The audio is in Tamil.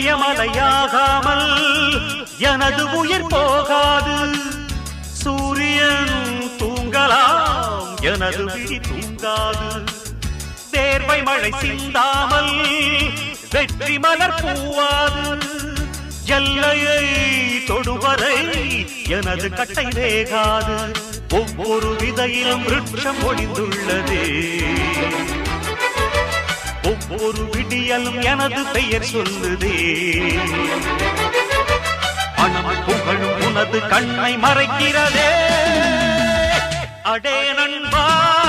மலையாகாமல் எனது உயிர் போகாது. சூரியன் தூங்கலாம் எனது விழி தூங்காது. தேர்வை மழை சிந்தாமல் வெற்றி மலர் பூவாது. எல்லையை தொடுவரை எனது கட்டை வேகாது. ஒவ்வொரு விதையிலும் விருட்சம் ஒளிந்துள்ளதே. ஒரு விடியலும் எனது பெயர் சொல்லுதே. பணம் புகழும் உனது கண்ணை மறைக்கிறதே. அடே நண்பா.